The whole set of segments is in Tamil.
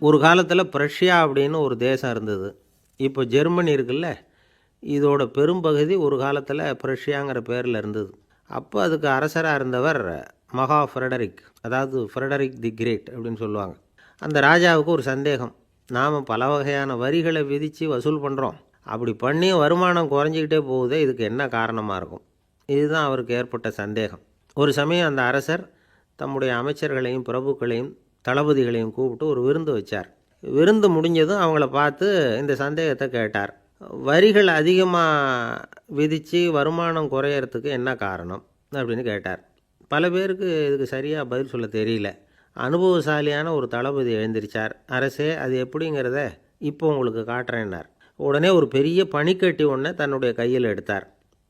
ஒரு காலத்தில் பிரஷ்யா அப்படின்னு ஒரு தேசம் இருந்தது. இப்போ ஜெர்மனி இருக்குல்ல இதோட பெரும்பகுதி ஒரு காலத்தில் பிரஷ்யாங்கிற பேரில் இருந்தது. அப்போ அதுக்கு அரசராக இருந்தவர் மகா ஃப்ரெடரிக் அதாவது ஃப்ரெடரிக் தி கிரேட் அப்படின்னு சொல்லுவாங்க. அந்த ராஜாவுக்கு ஒரு சந்தேகம் நாம் பல வகையான வரிகளை விதித்து வசூல் பண்ணுறோம் அப்படி பண்ணி வருமானம் குறைஞ்சிக்கிட்டே போகுதே இதுக்கு என்ன காரணமாக இருக்கும்? இதுதான் அவருக்கு ஏற்பட்ட சந்தேகம். ஒரு சமயம் அந்த அரசர் தம்முடைய அமைச்சர்களையும் பிரபுக்களையும் தளபதிகளையும் கூப்பிட்டு ஒரு விருந்து வச்சார். விருந்து முடிஞ்சதும் அவங்கள பார்த்து இந்த சந்தேகத்தை கேட்டார். வரிகள் அதிகமாக விதித்து வருமானம் குறையறதுக்கு என்ன காரணம் அப்படின்னு கேட்டார். பல பேருக்கு இதுக்கு சரியாக பதில் சொல்ல தெரியல. அனுபவசாலியான ஒரு தளபதி எழுந்திருச்சார். அரசே அது எப்படிங்கிறத இப்போ உங்களுக்கு காட்டுறேன்னார். உடனே ஒரு பெரிய பனிக்கட்டி ஒன்றை தன்னுடைய கையில் எடுத்தார்.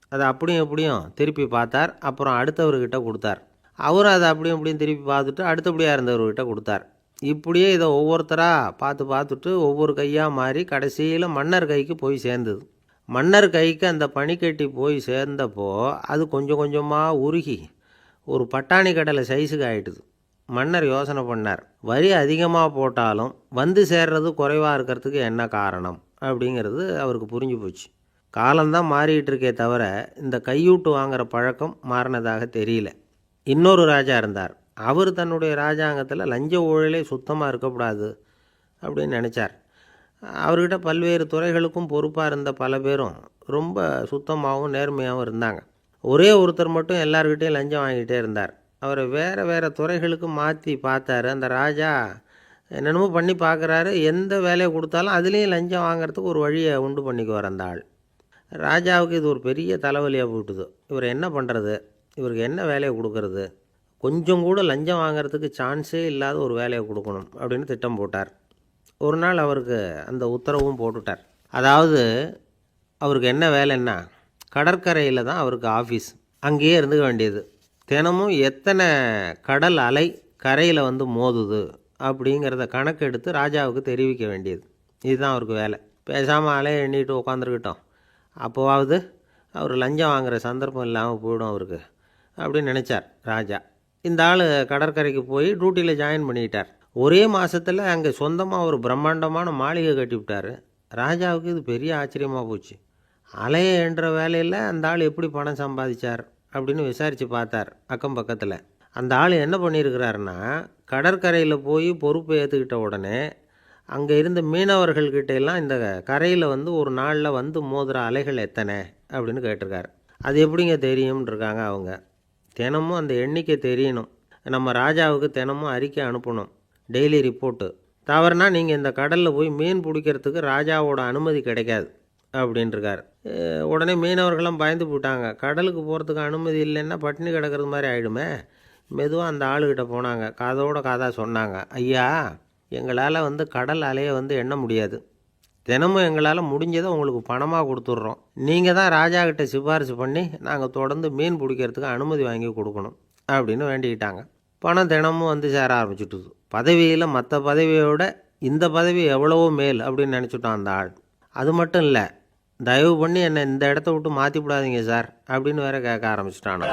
அதை அப்படியும் எப்படியும் திருப்பி பார்த்தார். அப்புறம் அடுத்தவர்கிட்ட கொடுத்தார். அவரும் அதை அப்படியும் இப்படியும் திருப்பி பார்த்துட்டு அடுத்தபடியாக இருந்தவர்கிட்ட கொடுத்தார். இப்படியே இதை ஒவ்வொருத்தராக பார்த்து பார்த்துட்டு ஒவ்வொரு கையாக மாறி கடைசியில் மன்னர் கைக்கு போய் சேர்ந்தது. மன்னர் கைக்கு அந்த பனிக்கட்டி போய் சேர்ந்தப்போ அது கொஞ்சம் கொஞ்சமாக உருகி ஒரு பட்டாணி கடலை சைஸுக்கு ஆயிட்டுது. மன்னர் யோசனை பண்ணார். வரி அதிகமாக போட்டாலும் வந்து சேர்றது குறைவாக இருக்கிறதுக்கு என்ன காரணம் அப்படிங்கிறது அவருக்கு புரிஞ்சு போச்சு. காலம்தான் மாறிட்டு இருக்கே தவிர இந்த கையூட்டு வாங்குகிற பழக்கம் மாறினதாக தெரியல. இன்னொரு ராஜா இருந்தார். அவர் தன்னுடைய ராஜாங்கத்தில் லஞ்ச ஊழலே சுத்தமாக இருக்கக்கூடாது அப்படின்னு நினச்சார். அவர்கிட்ட பல்வேறு துறைகளுக்கும் பொறுப்பாக இருந்த பல பேரும் ரொம்ப சுத்தமாகவும் நேர்மையாகவும் இருந்தாங்க. ஒரே ஒருத்தர் மட்டும் எல்லார்கிட்டையும் லஞ்சம் வாங்கிட்டே இருந்தார். அவரை வேறு வேறு துறைகளுக்கு மாற்றி பார்த்தாரு. அந்த ராஜா என்னென்னமோ பண்ணி பார்க்குறாரு. எந்த வேலையை கொடுத்தாலும் அதுலேயும் லஞ்சம் வாங்குறதுக்கு ஒரு வழியை உண்டு பண்ணிக்குவார் அந்த ஆள். ராஜாவுக்கு இது ஒரு பெரிய தலைவலியாக போட்டுது. இவர் என்ன பண்ணுறது இவருக்கு என்ன வேலையை கொடுக்கறது? கொஞ்சம் கூட லஞ்சம் வாங்குறதுக்கு சான்ஸே இல்லாத ஒரு வேலையை கொடுக்கணும் அப்படின்னு திட்டம் போட்டார். ஒரு நாள் அவருக்கு அந்த உத்தரவும் போட்டுட்டார். அதாவது அவருக்கு என்ன வேலைன்னா கடற்கரையில் தான் அவருக்கு ஆஃபீஸ். அங்கேயே இருந்துக்க வேண்டியது. தினமும் எத்தனை கடல் அலை கரையில் வந்து மோதுது அப்படிங்கிறத கணக்கெடுத்து ராஜாவுக்கு தெரிவிக்க வேண்டியது. இதுதான் அவருக்கு வேலை. பேசாமல் அலையை எண்ணிட்டு உட்காந்துருக்கட்டும் அப்போவாவது அவர் லஞ்சம் வாங்குற சந்தர்ப்பம் இல்லாமல் போயிடும் அவருக்கு. அப்படின்னு நினச்சார் ராஜா. இந்த ஆள் கடற்கரைக்கு போய் டியூட்டியில் ஜாயின் பண்ணிக்கிட்டார் ஒரே மாதத்தில் அங்கே சொந்தமாக ஒரு பிரம்மாண்டமான மாளிகை கட்டி விட்டார். ராஜாவுக்கு இது பெரிய ஆச்சரியமாக போச்சு. அலைய என்ற வேலையில் அந்த ஆள் எப்படி பணம் சம்பாதிச்சார் அப்படின்னு விசாரித்து பார்த்தார் அக்கம் பக்கத்தில். அந்த ஆள் என்ன பண்ணியிருக்கிறாருன்னா கடற்கரையில் போய் பொறுப்பை ஏற்றுக்கிட்ட உடனே அங்கே இருந்த மீனவர்கள்கிட்ட எல்லாம் இந்த கரையில் வந்து ஒரு நாளில் வந்து மோதுற அலைகள் எத்தனை? அப்படின்னு கேட்டிருக்காரு. அது எப்படிங்க தெரியும்னு இருக்காங்க அவங்க. தினமும் அந்த எண்ணிக்கை தெரியணும். நம்ம ராஜாவுக்கு தினமும் அறிக்கை அனுப்பணும். டெய்லி ரிப்போர்ட்டு தவறுனா நீங்கள் இந்த கடலில் போய் மீன் பிடிக்கிறதுக்கு ராஜாவோட அனுமதி கிடைக்காது அப்படின்ட்டுருக்கார் உடனே மீனவர்களும் பயந்து போயிட்டாங்க. கடலுக்கு போகிறதுக்கு அனுமதி இல்லைன்னா பட்டினி கிடக்கிறது மாதிரி ஆகிடுமே மெதுவாக அந்த ஆளுகிட்ட போனாங்க. காதோட காதாக சொன்னாங்க. ஐயா எங்களால் வந்து கடல் அலையை வந்து எண்ண முடியாது. தினமும் எங்களால் முடிஞ்சதை உங்களுக்கு பணமாக கொடுத்துட்றோம். நீங்கள் தான் ராஜா கிட்ட சிபாரிசு பண்ணி நாங்கள் தொடர்ந்து மீன் பிடிக்கிறதுக்கு அனுமதி வாங்கி கொடுக்கணும் அப்படின்னு வேண்டிக்கிட்டாங்க. பணம் தினமும் வந்து சேர ஆரம்பிச்சுட்டுது. பதவியில் மற்ற பதவியோட இந்த பதவி எவ்வளவோ மேல் அப்படின்னு நினச்சிட்டோம் அந்த ஆள். அது மட்டும் இல்லை தயவு பண்ணி என்னை இந்த இடத்த விட்டு மாற்றி விடாதீங்க சார் அப்படின்னு வேற கேட்க ஆரம்பிச்சிட்டானா.